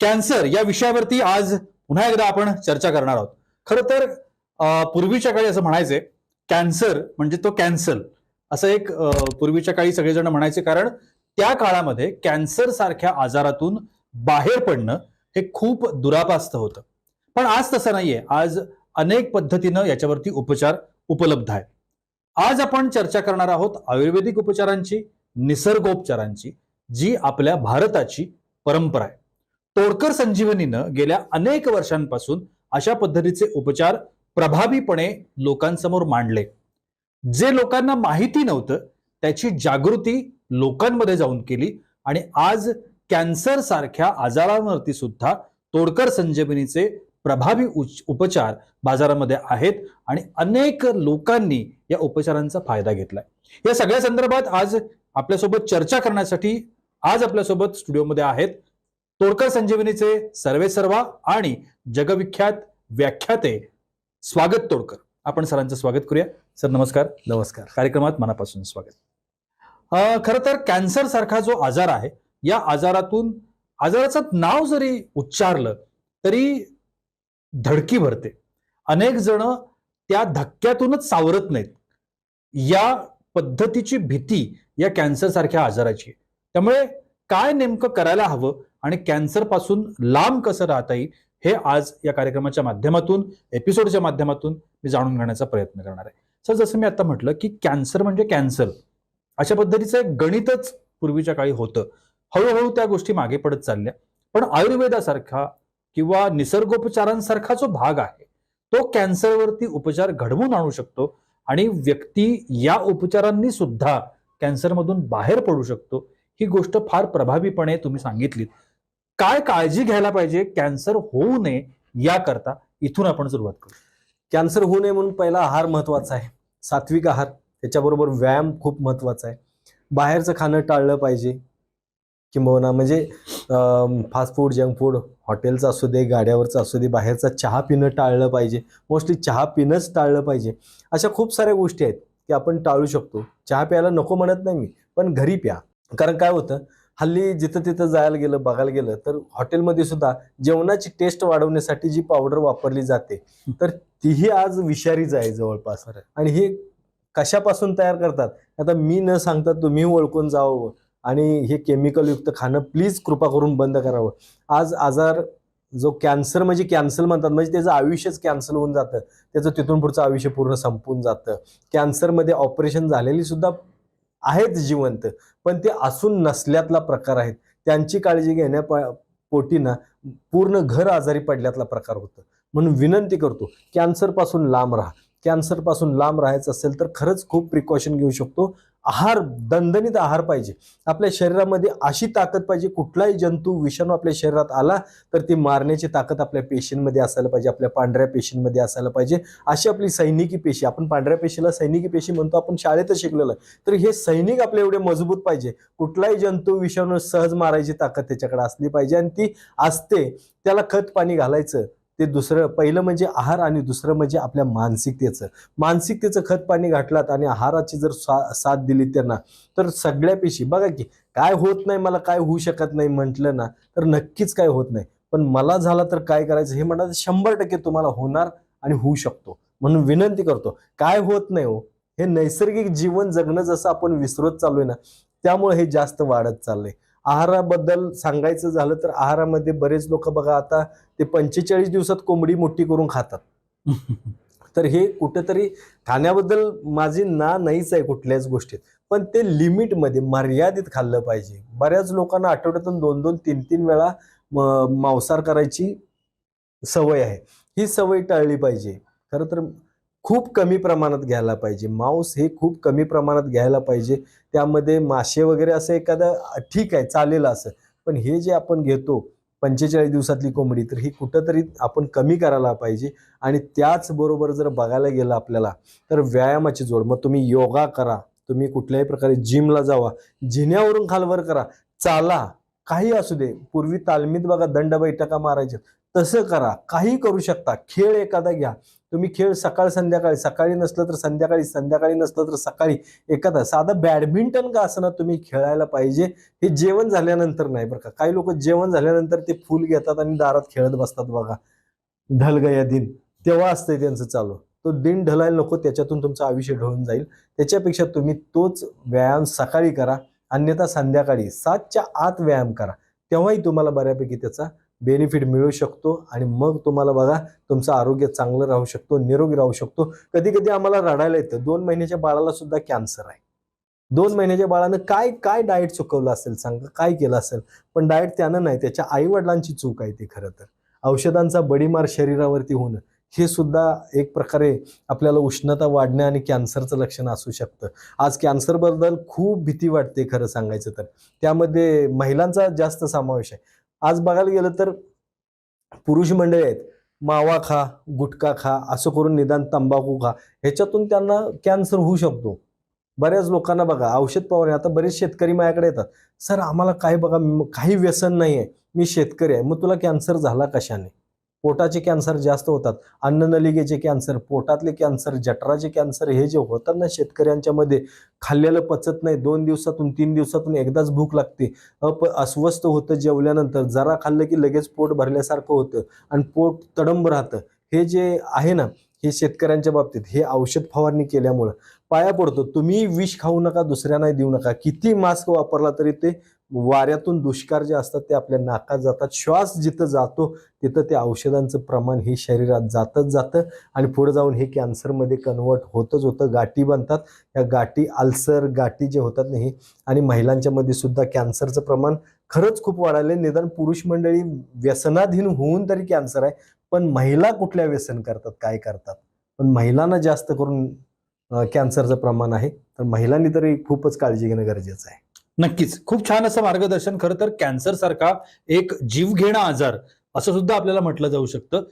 Cancer या विषयावरती आज पुन्हा एकदा आपण चर्चा करणार आहोत. खरं तर पूर्वीच्या काळी असं म्हणायचे कॅन्सर म्हणजे तो कॅन्सल. असं एक पूर्वीच्या काळी सगळेजण म्हणायचे कारण त्या काळामध्ये कॅन्सर सारख्या आजारातून बाहेर पडणं हे खूप दुरापास्त होतं. पण आज तसं नाहीये. आज अनेक पद्धतीनं याच्यावरती उपचार उपलब्ध आहेत. आज आपण चर्चा करणार आहोत आयुर्वेदिक उपचारांची निसर्गोपचारांची जी आपल्या भारताची परंपरा आहे. तोडकर संजीवनीनं गेल्या अनेक वर्षांपासून अशा पद्धतीचे उपचार प्रभावीपणे लोकांसमोर मांडले. जे लोकांना माहिती नव्हतं त्याची जागृती लोकांमध्ये जाऊन केली आणि आज कॅन्सर सारख्या आजारांवरती सुद्धा तोडकर संजीवनीचे प्रभावी उपचार बाजारामध्ये आहेत आणि अनेक लोकांनी या उपचारांचा फायदा घेतलाय. या सगळ्या संदर्भात आज आपल्यासोबत चर्चा करण्यासाठी आज आपल्यासोबत स्टुडिओमध्ये आहेत तोडकर संजीवनीचे सर्वे सर्वा आणि जगविख्यात व्याख्याते स्वागत तोडकर आपण सरांचं स्वागत करूया. सर नमस्कार. नमस्कार. कार्यक्रमात मनापासून स्वागत. खरं तर कॅन्सर सारखा जो आजार आहे या आजारातून आजाराचं नाव जरी उच्चारलं तरी धडकी भरते. अनेक जण त्या धक्क्यातूनच सावरत नाहीत. या पद्धतीची भीती या कॅन्सर सारख्या आजाराची. त्यामुळे काय नेमकं करायला हवं आणि कॅन्सरपासून लांब कसं राहता येईल हे आज या कार्यक्रमाच्या माध्यमातून एपिसोडच्या माध्यमातून मी जाणून घेण्याचा प्रयत्न करणार आहे. सर जसं मी आता म्हटलं की कॅन्सर म्हणजे कॅन्सर अशा पद्धतीचं एक गणितच पूर्वीच्या काळी होतं. हळूहळू त्या गोष्टी मागे पडत चालल्या. पण आयुर्वेदासारखा किंवा निसर्गोपचारांसारखा जो भाग आहे तो कॅन्सरवरती उपचार घडवून आणू शकतो आणि व्यक्ती या उपचारांनी सुद्धा कॅन्सरमधून बाहेर पडू शकतो. ही गोष्ट फार प्रभावीपणे तुम्ही सांगितलीत. काय काळजी घ्यायला पाहिजे? कॅन्सर होऊ नये याकरता इथून आपण सुरुवात करू. कॅन्सर होऊ नये म्हणून पहिला आहार महत्त्वाचा आहे. सात्विक आहार त्याच्याबरोबर व्यायाम खूप महत्त्वाचा आहे. बाहेरचं खाणं टाळलं पाहिजे. किंबहुना म्हणजे फास्ट फूड जंक फूड हॉटेलचं असू दे गाड्यावरचं असू दे बाहेरचा चहा पिणं टाळलं पाहिजे. मोस्टली चहा पिणंच टाळलं पाहिजे. अशा खूप साऱ्या गोष्टी आहेत की आपण टाळू शकतो. चहा प्यायला नको म्हणत नाही मी पण घरी प्या. कारण काय होतं? हल्ली जिथं तिथं जायला गेलं बघायला गेलं तर हॉटेलमध्ये सुद्धा जेवणाची टेस्ट वाढवण्यासाठी जी पावडर वापरली जाते तर तीही आज विषारीच आहे जवळपास. आणि हे कशापासून तयार करतात? आता मी न सांगता तुम्ही ओळखून जावं आणि हे केमिकल युक्त खाणं प्लीज कृपा करून बंद करावं. आज आजार जो कॅन्सर म्हणजे कॅन्सर म्हणतात म्हणजे त्याचं आयुष्यच कॅन्सल होऊन जातं. त्याचं तिथून पुढचं आयुष्य पूर्ण संपून जातं. कॅन्सरमध्ये ऑपरेशन झालेली सुद्धा आहेत जिवंत पण ते असून नसल्यातला प्रकार आहेत. त्यांची काळजी घेण्या प- पूर्ण घर आजारी पडल्यातला प्रकार होतं. म्हणून विनंती करतो कॅन्सरपासून लांब राहा. कॅन्सरपासून लांब राहायचं असेल तर खरंच खूप प्रिकॉशन घेऊ शकतो. आहार दणदणीत आहार पाहिजे. आपल्या शरीरामध्ये अशी ताकद पाहिजे कुठलाही जंतू विषाणू आपल्या शरीरात आला तर ती मारण्याची ताकद आपल्या पेशींमध्ये असायला पाहिजे आपल्या पांढऱ्या पेशींमध्ये असायला पाहिजे. अशी आपली सैनिकी पेशी आपण पांढऱ्या पेशीला सैनिकी पेशी म्हणतो आपण शाळेतच शिकलेलं आहे. तर हे सैनिक आपले एवढे मजबूत पाहिजे. कुठलाही जंतू विषाणू सहज मारायची ताकद त्याच्याकडे असली पाहिजे आणि ती असते. त्याला खत पाणी घालायचं. ते दुसरं पहिलं म्हणजे आहार आणि दुसरं म्हणजे आपल्या मानसिकतेचं. मानसिकतेचं खत पाणी घातलात आणि आहाराची जर सा- साथ दिली त्यांना तर सगळ्या पेशी बघा की काय होत नाही मला काय होऊ शकत नाही म्हटलं ना तर नक्कीच काय होत नाही. पण मला झाला तर काय करायचं? हे म्हणा शंभर टक्के तुम्हाला होणार आणि होऊ शकतो. म्हणून विनंती करतो काय होत नाही हो हे नैसर्गिक जीवन जगणं जसं आपण विसरत आहे ना त्यामुळे हे जास्त वाढत चाललंय. आहाराबद्दल सांगायचं झालं तर आहारामध्ये बरेच लोक बघा आता ते पंचेचाळीस दिवसात कोंबडी मोठी करून खातात. तर हे कुठेतरी खाण्याबद्दल माझी ना नाहीच आहे कुठल्याच गोष्टीत. पण ते लिमिटमध्ये मर्यादित खाल्लं पाहिजे. बऱ्याच लोकांना आठवड्यातून दोन दोन तीन तीन वेळा म- मांसाहार करायची सवय आहे. ही सवय टाळली पाहिजे. खरं तर खूप कमी प्रमाणात घ्यायला पाहिजे. मांस हे खूप कमी प्रमाणात घ्यायला पाहिजे. त्यामध्ये मासे वगैरे असं एखादं ठीक आहे चालेल असं. पण हे जे आपण घेतो पंचेचाळीस दिवसातली कोंबडी तर ही कुठंतरी आपण कमी करायला पाहिजे. आणि त्याचबरोबर जर बघायला गेलं आपल्याला तर व्यायामाची जोड. मग तुम्ही योगा करा. तुम्ही कुठल्याही प्रकारे जिमला जावा. जिन्यावरून खालवर करा. चाला. काही असू दे. पूर्वी तालमीत बघा दंड बैठका मारायच्या तसं करा. काही करू शकता. खेळ एखादा घ्या. तुम्ही खेळ सकाळ संध्याकाळी सकाळी नसलं तर संध्याकाळी संध्याकाळी नसलं तर सकाळी. एखादा साधं बॅडमिंटन का असं तुम्ही खेळायला पाहिजे हे जेवण झाल्यानंतर नाही बरं का. काही लोक जेवण झाल्यानंतर ते फुल घेतात आणि दारात खेळत बसतात बघा. ढलगया दिन. तेव्हा असतंय त्यांचं चालू. तो दिन ढलायला नको त्याच्यातून तुमचं आयुष्य ढळून जाईल. त्याच्यापेक्षा तुम्ही तोच व्यायाम सकाळी करा. अन्यथा संध्याकाळी सातच्या आत व्यायाम करा. तेव्हाही तुम्हाला बऱ्यापैकी त्याचा बेनिफिट मिळू शकतो आणि मग तुम्हाला बघा तुमचं आरोग्य चांगलं राहू शकतो निरोगी राहू शकतो. कधी कधी आम्हाला रडायला येतं. दोन महिन्याच्या बाळाला सुद्धा कॅन्सर आहे. दोन महिन्याच्या बाळानं काय काय डाएट चुकवलं असेल सांगा? काय केलं असेल? पण डाएट त्यानं नाही त्याच्या आईवडिलांची चूक आहे ती खरं तर. औषधांचा बडीमार शरीरावरती होणं हे सुद्धा एक प्रकारे आपल्याला उष्णता वाढणे आणि कॅन्सरचं लक्षण असू शकतं. आज कॅन्सरबद्दल खूप भीती वाटते खरं सांगायचं तर. त्यामध्ये महिलांचा जास्त समावेश आहे. आज बघायला गेलं तर पुरुष मंडळी आहेत मावा खा गुटखा खा असं करून निदान तंबाखू खा. ह्याच्यातून त्यांना कॅन्सर होऊ शकतो. बऱ्याच लोकांना बघा औषध फवारणी आता बरेच शेतकरी माझ्याकडे येतात. सर आम्हाला काय बघा काही व्यसन नाही आहे मी शेतकरी आहे. मग तुला कॅन्सर झाला कशाने? पोटाचे कॅन्सर जास्त होतात अन्ननलिकेचे कॅन्सर पोटातले कॅन्सर जठराचे कॅन्सर हे जे होतात ना शेतकऱ्यांच्या मध्ये खाल्लेलं पचत नाही दोन दिवसातून तीन दिवसातून एकदाच भूक लागते. अप अस्वस्थ होतं जेवल्यानंतर जरा खाल्लं की लगेच पोट भरल्यासारखं होतं आणि पोट तडंब राहतं. हे जे आहे ना हे शेतकऱ्यांच्या बाबतीत हे औषध फवारणी केल्यामुळं पाया पडतो. तुम्ही विष खाऊ नका दुसऱ्यांना देऊ नका. किती मास्क वापरला तरी ते वाऱ्यातून दुष्कार जे असतात ते आपल्या नाकात जातात. श्वास जिथं जातो तिथं ते औषधांचं प्रमाण हे शरीरात जातच जातं आणि पुढे जाऊन हे कॅन्सरमध्ये कन्वर्ट होतच होतं. गाठी बनतात. या गाठी अल्सर गाठी जे होतात नाही आणि महिलांच्यामध्ये सुद्धा कॅन्सरचं प्रमाण खरंच खूप वाढायलंय. निदान पुरुष मंडळी व्यसनाधीन होऊन तरी कॅन्सर आहे पण महिला कुठल्या व्यसन करतात? काय करतात? पण महिलांना जास्त करून कॅन्सरचं प्रमाण आहे. तर महिलांनी तरी खूपच काळजी घेणं गरजेचं आहे. नक्कीच. खूप छान असं मार्गदर्शन. खरं तर कॅन्सर सारखा एक जीवघेणा आजार असं सुद्धा आपल्याला म्हटलं जाऊ शकतं.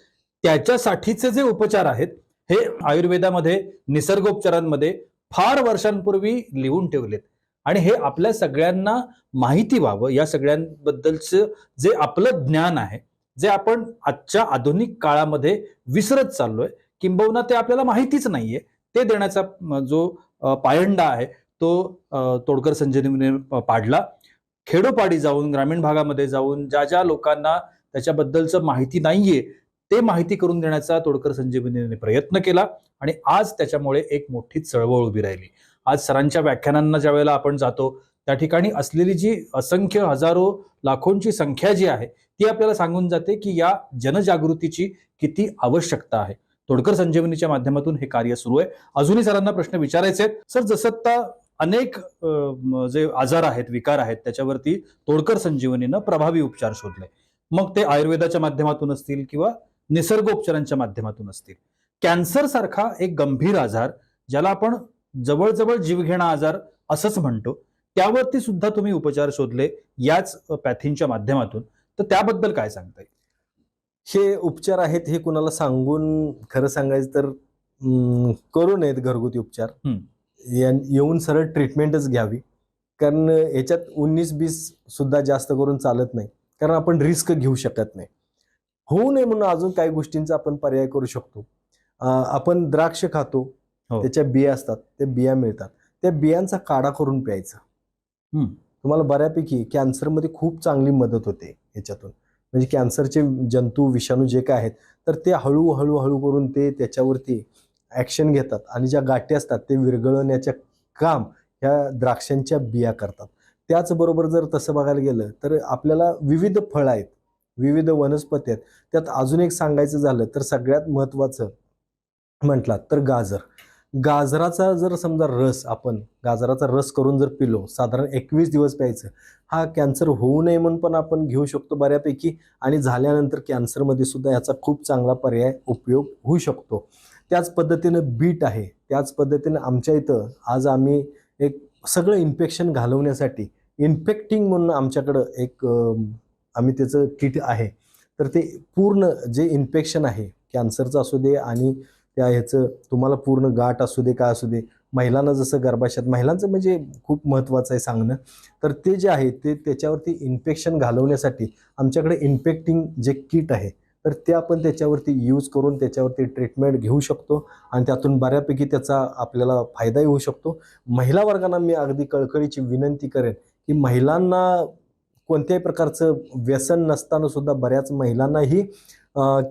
त्याच्यासाठीचे जे उपचार आहेत हे आयुर्वेदामध्ये निसर्गोपचारांमध्ये फार वर्षांपूर्वी लिहून ठेवलेत. आणि हे आपल्या सगळ्यांना माहिती व्हावं. या सगळ्यांबद्दलचं जे आपलं ज्ञान आहे जे आपण आजच्या आधुनिक काळामध्ये विसरत चाललोय किंबहुना ते आपल्याला माहितीच नाहीये. ते देण्याचा जो पायंडा आहे तो तोडकर संजीवनीने पाडला. खेडोपाडी जाऊन ग्रामीण भागामध्ये जाऊन ज्या ज्या लोकांना त्याच्याबद्दलचं माहिती नाहीये ते माहिती करून देण्याचा तोडकर संजीवनीने प्रयत्न केला आणि आज त्याच्यामुळे एक मोठी चळवळ उभी राहिली. आज सरांच्या व्याख्यानांना ज्या वेळेला आपण जातो त्या ठिकाणी असलेली जी असंख्य हजारो लाखोंची संख्या जी आहे ती आपल्याला सांगून जाते की या जनजागृतीची किती आवश्यकता आहे. तोडकर संजीवनीच्या माध्यमातून हे कार्य सुरू आहे. अजूनही सरांना प्रश्न विचारायचे आहेत. सर जसं आता अनेक जे आजार आहेत विकार आहेत त्याच्यावरती तोडकर संजीवनीनं प्रभावी उपचार शोधले. मग ते आयुर्वेदाच्या माध्यमातून असतील किंवा निसर्गोपचारांच्या माध्यमातून असतील. कॅन्सर सारखा एक गंभीर आजार ज्याला आपण जवळजवळ जीवघेणा आजार असंच म्हणतो त्यावरती सुद्धा तुम्ही उपचार शोधले याच पॅथीनच्या माध्यमातून. तर त्याबद्दल काय सांगता येईल? हे उपचार आहेत हे कुणाला सांगून खरं सांगायचं तर करू नयेत घरगुती उपचार. या- येऊन सरळ ट्रीटमेंटच घ्यावी. कारण याच्यात उन्नीस बीस सुद्धा जास्त करून चालत नाही. कारण आपण रिस्क घेऊ शकत नाही. होऊ नये म्हणून अजून काही गोष्टींचा आपण पर्याय करू शकतो. आपण द्राक्ष खातो. हो. त्याच्या बिया असतात. त्या बिया मिळतात. त्या बियांचा काढा करून प्यायचा. तुम्हाला बऱ्यापैकी कॅन्सरमध्ये खूप चांगली मदत होते याच्यातून. म्हणजे कॅन्सरचे जंतू विषाणू जे काय आहेत तर ते हळूहळू हळू करून ते त्याच्यावरती ॲक्शन घेतात आणि ज्या गाठी असतात ते विरघळवण्याचे काम ह्या द्राक्षांच्या बिया करतात. त्याचबरोबर जर तसं बघायला गेलं तर आपल्याला विविध फळं आहेत विविध वनस्पती आहेत. त्यात अजून एक सांगायचं झालं तर सगळ्यात महत्त्वाचं म्हटलात तर गाजर. गाजराचा जर समजा रस आपण गाजराचा रस करून जर पिलो साधारण एकवीस दिवस प्यायचं हा कॅन्सर होऊ नये म्हणून पण आपण घेऊ शकतो बऱ्यापैकी आणि झाल्यानंतर कॅन्सरमध्ये सुद्धा याचा खूप चांगला पर्याय उपयोग होऊ शकतो. त्याच पद्धतीनं बीट आहे. त्याच पद्धतीनं आमच्या इथं आज आम्ही एक सगळं इन्फेक्शन घालवण्यासाठी इन्फेक्टिंग म्हणून आमच्याकडं एक आम्ही त्याचं किट आहे. तर ते पूर्ण जे इन्फेक्शन आहे कॅन्सरचं असू दे आणि त्या ह्याचं तुम्हाला पूर्ण गाठ असू दे काय असू दे महिलांना जसं गर्भाशयात महिलांचं म्हणजे खूप महत्त्वाचं आहे सांगणं. तर ते जे आहे ते त्याच्यावरती इन्फेक्शन घालवण्यासाठी आमच्याकडे इन्फेक्टिंग जे किट आहे तर ते आपण त्याच्यावरती यूज करून त्याच्यावरती ट्रीटमेंट घेऊ शकतो आणि त्यातून बऱ्यापैकी त्याचा आपल्याला फायदाही होऊ शकतो. महिला वर्गांना मी अगदी कळकळीची विनंती करेन की महिलांना कोणत्याही प्रकारचं व्यसन नसताना सुद्धा बऱ्याच महिलांनाही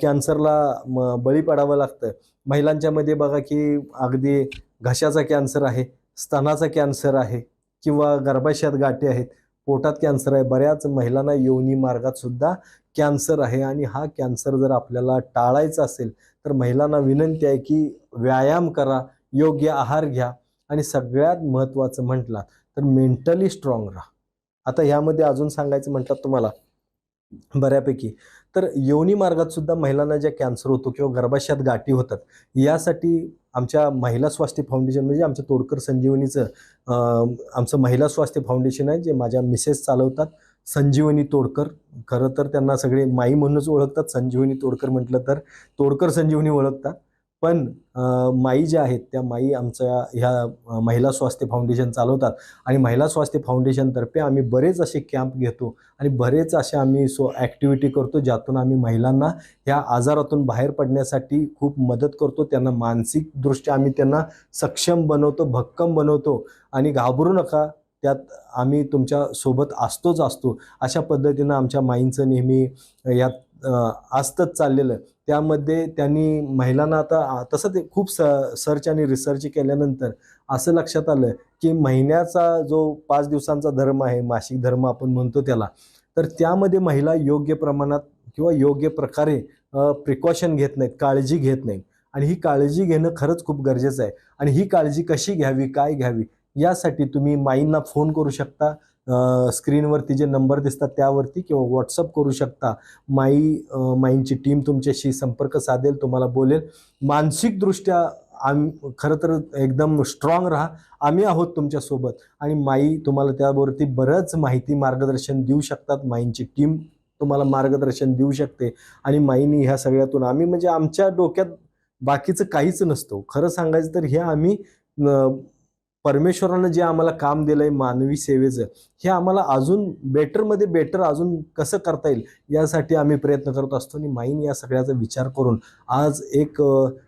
कॅन्सरला म, बळी पडावं लागतं. महिलांच्यामध्ये बघा की अगदी घशाचा कॅन्सर आहे स्तनाचा कॅन्सर आहे किंवा गर्भाशयात गाठी आहेत पोटात कॅन्सर आहे बऱ्याच महिलांना योनी मार्गात सुद्धा कॅन्सर आहे आणि हा कॅन्सर जर आपल्याला टाळायचा असेल तर महिलांना विनंती आहे की व्यायाम करा योग्य आहार घ्या आणि सगळ्यात महत्त्वाचं म्हटलं तर मेंटली स्ट्रॉंग राहा. आता ह्यामध्ये अजून सांगायचं म्हटलं तुम्हाला बऱ्यापैकी तर योनी मार्गात सुद्धा महिलांना ज्या कॅन्सर होतो किंवा गर्भाशयात गाठी होतात यासाठी आमच्या महिला स्वास्थ्य फाउंडेशन म्हणजे आमच्या तोडकर संजीवनीचं आमचं महिला स्वास्थ्य फाउंडेशन आहे जे माझ्या मिसेस चालवतात. संजीवनी तोडकर. खरं तर त्यांना सगळे माई म्हणूनच ओळखतात. संजीवनी तोडकर म्हटलं तर तोडकर संजीवनी ओळखतात. पण माई ज्या आहेत त्या माई आमच्या ह्या महिला स्वास्थ्य फाउंडेशन चालवतात. आणि महिला स्वास्थ्य फाउंडेशनतर्फे आम्ही बरेच असे कॅम्प घेतो. आणि बरेच असे आम्ही सो ॲक्टिव्हिटी करतो ज्यातून आम्ही महिलांना ह्या आजारातून बाहेर पडण्यासाठी खूप मदत करतो. त्यांना मानसिकदृष्ट्या आम्ही त्यांना सक्षम बनवतो भक्कम बनवतो. आणि घाबरू नका त्यात आम्ही तुमच्यासोबत असतोच असतो. अशा पद्धतीनं आमच्या माईंचं नेहमी यात असतंच चाललेलं. त्यामध्ये त्यांनी महिलांना आता तसं ते खूप स सर्च आणि रिसर्च केल्यानंतर असं लक्षात आलं की महिन्याचा जो पाच दिवसांचा धर्म आहे मासिक धर्म आपण म्हणतो त्याला तर त्यामध्ये महिला योग्य प्रमाणात किंवा योग्य प्रकारे प्रिकॉशन घेत नाहीत काळजी घेत नाहीत. आणि ही काळजी घेणं खरंच खूप गरजेचं आहे. आणि ही काळजी कशी घ्यावी काय घ्यावी यासाठी तुम्ही माईंना फोन करू शकता स्क्रीनवरती जे नंबर दिसतात त्यावरती किंवा व्हॉट्सअप करू शकता. माई माईंची टीम तुमच्याशी संपर्क साधेल तुम्हाला बोलेल. मानसिकदृष्ट्या आम खरं तर एकदम स्ट्रॉंग राहा. आम्ही आहोत तुमच्यासोबत आणि माई तुम्हाला त्यावरती बरंच माहिती मार्गदर्शन देऊ शकतात. माईंची टीम तुम्हाला मार्गदर्शन देऊ शकते आणि माईनी ह्या सगळ्यातून आम्ही म्हणजे आमच्या डोक्यात बाकीचं काहीच नसतो. खरं सांगायचं तर हे आम्ही परमेश्वरानं जे आम्हाला काम दिलंय मानवी सेवेचं हे आम्हाला अजून बेटरमध्ये बेटर अजून कसं करता येईल यासाठी आम्ही प्रयत्न करत असतो. आणि माईन या सगळ्याचा विचार करून आज एक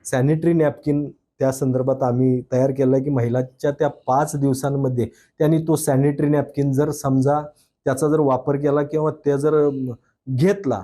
सॅनिटरी नॅपकिन त्या संदर्भात आम्ही तयार केलं आहे की महिलाच्या त्या पाच दिवसांमध्ये त्यांनी तो सॅनिटरी नॅपकिन जर समजा त्याचा जर वापर केला किंवा ते जर घेतला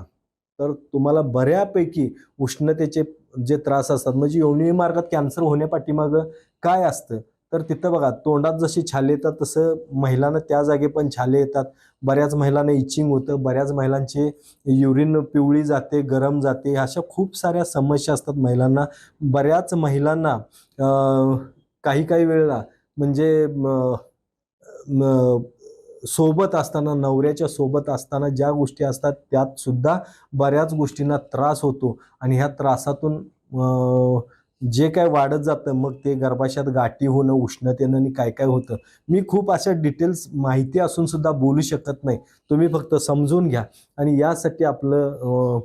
तर तुम्हाला बऱ्यापैकी उष्णतेचे जे त्रास असतात म्हणजे योनी मार्गात कॅन्सर होण्यापाठीमागं काय असतं? तर तिथं बघा तोंडात जशी छाले येतात तसं महिलांना त्या जागे पण छाले येतात. बऱ्याच महिलांना इचिंग होतं बऱ्याच महिलांचे युरिन पिवळी जाते गरम जाते अशा खूप साऱ्या समस्या असतात महिलांना. बऱ्याच महिलांना काही काही वेळेला म्हणजे सोबत असताना नवऱ्याच्या सोबत असताना ज्या गोष्टी असतात त्यात सुद्धा बऱ्याच गोष्टींना त्रास होतो. आणि ह्या त्रासातून जे काय वाढत जातं मग ते गर्भाशयात गाठी होणं उष्णतेनं आणि काय काय होतं मी खूप अशा डिटेल्स माहिती असून सुद्धा बोलू शकत नाही. तुम्ही फक्त समजून घ्या. आणि यासाठी आपलं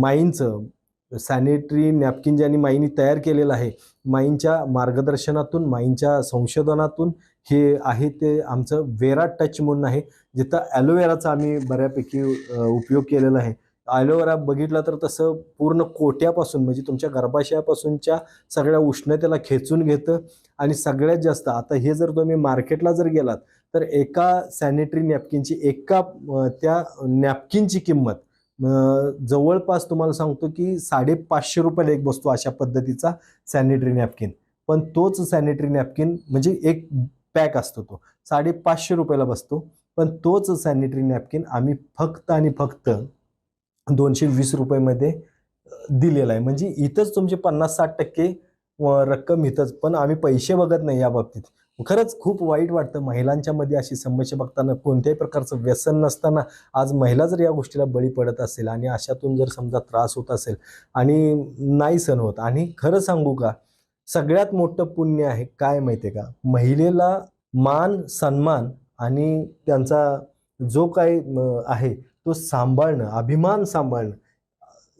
माईंचं सॅनिटरी नॅपकिन ज्यांनी माईंनी तयार केलेलं आहे माईंच्या मार्गदर्शनातून माईंच्या संशोधनातून हे आहे ते आमचं वेरा टच म्हणून आहे जिथं ॲलोवेराचा आम्ही बऱ्यापैकी उपयोग केलेला आहे. ॲलोवेरा बघितला तर तसं पूर्ण कोट्यापासून म्हणजे तुमच्या गर्भाशयापासूनच्या सगळ्या उष्णतेला खेचून घेतं आणि सगळ्यात जास्त आता हे जर तुम्ही मार्केटला जर गेलात तर एका सॅनिटरी नॅपकिनची एका त्या नॅपकिनची किंमत जवळपास तुम्हाला सांगतो की साडेपाचशे रुपयाला एक बसतो अशा पद्धतीचा सॅनिटरी नॅपकिन पण तोच सॅनिटरी नॅपकिन म्हणजे एक पॅक असतो तो. साडेपाचशे रुपयाला बसतो. पण तोच सॅनिटरी नॅपकिन आम्ही फक्त आणि फक्त दोनशे वीस रुपयेमध्ये दिलेला आहे. म्हणजे इथंच तुमचे पन्नास साठ टक्के रक्कम इथंच. पण आम्ही पैसे बघत नाही या बाबतीत. खरंच खूप वाईट वाटतं महिलांच्या मध्ये अशी समस्या बघताना कोणत्याही प्रकारचं व्यसन नसताना आज महिला जर या गोष्टीला बळी पडत असेल आणि अशातून जर समजा त्रास होत असेल आणि नाही सण होत. आणि खरं सांगू का सगळ्यात मोठं पुण्य आहे काय माहिती आहे का? महिलेला मान सन्मान आणि त्यांचा जो काही आहे तो सांभाळणं अभिमान सांभाळणं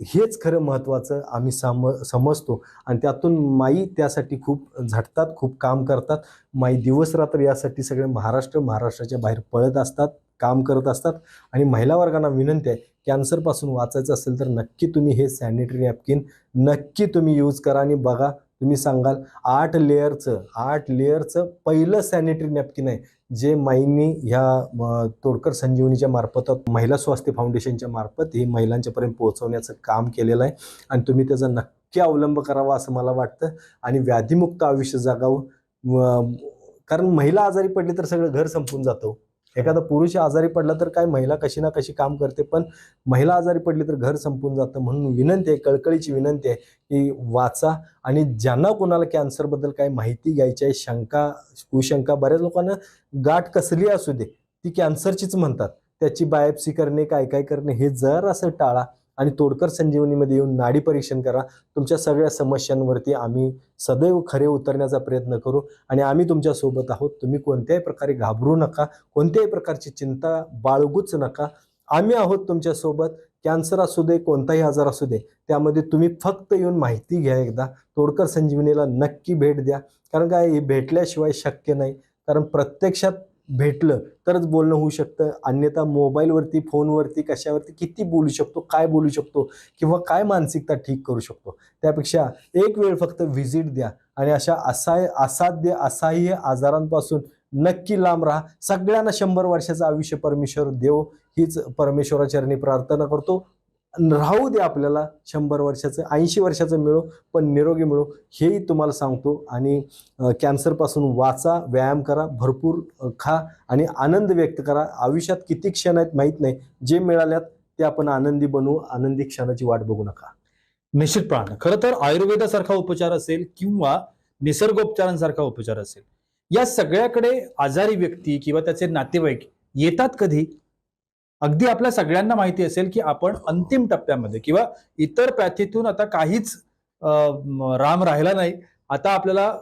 हेच खरं महत्त्वाचं आम्ही साम समजतो. आणि त्यातून माई त्यासाठी खूप झटतात खूप काम करतात. माई दिवस रात्र यासाठी सगळे महाराष्ट्र महाराष्ट्राच्या बाहेर पळत असतात काम करत असतात. आणि महिला वर्गांना विनंती आहे कॅन्सरपासून वाचायचं असेल तर नक्की तुम्ही हे सॅनिटरी नॅपकिन नक्की तुम्ही यूज करा आणि बघा तुम्ही सांगाल आठ लेअरचं आठ लेअरचं पहिलं सॅनिटरी नॅपकिन आहे जे माईंनी ह्या तोडकर संजीवनीच्या मार्फत महिला स्वास्थ्य फाउंडेशनच्या मार्फत हे महिलांच्यापर्यंत पोहोचवण्याचं काम केलेलं आहे. आणि तुम्ही त्याचा नक्की अवलंब करावा असं मला वाटतं. आणि व्याधीमुक्त आयुष्य जागावं. कारण महिला आजारी पडली तर सगळं घर संपून जातं. एखादा पुरुष आजारी पडला तर काय महिला कशी ना कशी काम करते. पण महिला आजारी पडली तर घर संपून जातं. म्हणून विनंती आहे कळकळीची विनंती आहे की वाचा. आणि ज्यांना कोणाला कॅन्सरबद्दल काही माहिती घ्यायची आहे शंका कुशंका बऱ्याच लोकांना गाठ कसली असू दे ती कॅन्सरचीच म्हणतात. त्याची बायोप्सी करणे काय काय करणे हे जर असं टाळा. आणि तोडकर संजीवनीमध्ये येऊन नाडी परीक्षण करा. तुमच्या सगळ्या समस्यांवरती आम्ही सदैव खरे उतरण्याचा प्रयत्न करू आणि आम्ही तुमच्यासोबत आहोत. तुम्ही कोणत्याही प्रकारे घाबरू नका कोणत्याही प्रकारची चिंता बाळगूच नका. आम्ही आहोत तुमच्यासोबत कॅन्सर असू दे कोणताही आजार असू दे त्यामध्ये तुम्ही फक्त येऊन माहिती घ्या एकदा. तोडकर संजीवनीला नक्की भेट द्या. कारण काय हे भेटल्याशिवाय शक्य नाही. कारण प्रत्यक्षात भेटलं तरच बोलणं होऊ शकतं. अन्यथा मोबाईलवरती फोनवरती कशावरती किती बोलू शकतो काय बोलू शकतो किंवा काय मानसिकता ठीक करू शकतो. त्यापेक्षा एक वेळ फक्त व्हिजिट द्या आणि अशा असाय असाध्य असाह्य आजारांपासून नक्की लांब राहा. सगळ्यांना शंभर वर्षाचं आयुष्य परमेश्वर देव. हीच परमेश्वराचरणी प्रार्थना करतो. राहू दे आपल्याला शंभर वर्षाचं ऐंशी वर्षाचं मिळो पण निरोगी मिळो हेही तुम्हाला सांगतो. आणि कॅन्सरपासून वाचा व्यायाम करा भरपूर खा आणि आनंद व्यक्त करा. आयुष्यात किती क्षण आहेत माहीत नाही. जे मिळाल्यात ते आपण आनंदी बनवू आनंदी क्षणाची वाट बघू नका. निश्चितपणानं खरं तर आयुर्वेदासारखा उपचार असेल किंवा निसर्गोपचारांसारखा उपचार असेल या सगळ्याकडे आजारी व्यक्ती किंवा त्याचे नातेवाईक येतात कधी? अगदी आपल्या सगळ्यांना माहिती असेल की आपण अंतिम टप्प्यामध्ये किंवा इतर पॅथीतून आता काहीच राम राहिला नाही. आता आपल्याला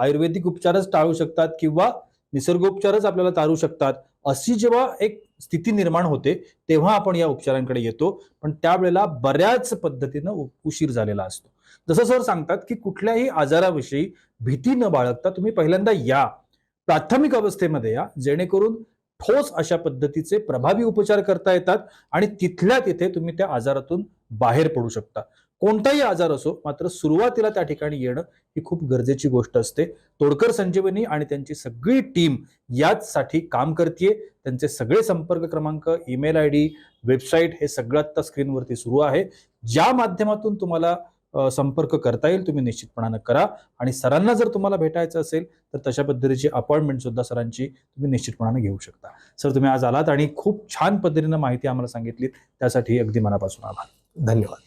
आयुर्वेदिक उपचारच टाळू शकतात किंवा निसर्गोपचारच आपल्याला तारू शकतात. अशी जेव्हा एक स्थिती निर्माण होते तेव्हा आपण या उपचारांकडे येतो. पण त्यावेळेला बऱ्याच पद्धतीनं उ- उशीर झालेला असतो. जसं सर सांगतात की कुठल्याही आजाराविषयी भीती न बाळगता तुम्ही पहिल्यांदा या. प्राथमिक अवस्थेमध्ये या. जेणेकरून ठोस अशा पद्धतीचे प्रभावी उपचार करता येतात आणि तिथल्या तिथे तुम्ही त्या आजारातून बाहेर पडू शकता. कोणताही आजार असो मात्र सुरुवातीला त्या ठिकाणी येणं ही खूप गरजेची गोष्ट असते. तोडकर संजीवनी आणि त्यांची सगळी टीम याचसाठी काम करते त्यांचे सगळे संपर्क क्रमांक ईमेल आय डी वेबसाईट हे सगळं आत्ता स्क्रीनवरती सुरू आहे. ज्या माध्यमातून तुम्हाला संपर्क करता येईल तुम्ही निश्चितपणानं करा. आणि सरांना जर तुम्हाला भेटायचं असेल तर तशा पद्धतीची अपॉइंटमेंट सुद्धा सरांची तुम्ही निश्चितपणानं घेऊ शकता. सर तुम्ही आज आलात आणि खूप छान पद्धतीनं माहिती आम्हाला सांगितली त्यासाठी अगदी मनापासून आभार. धन्यवाद.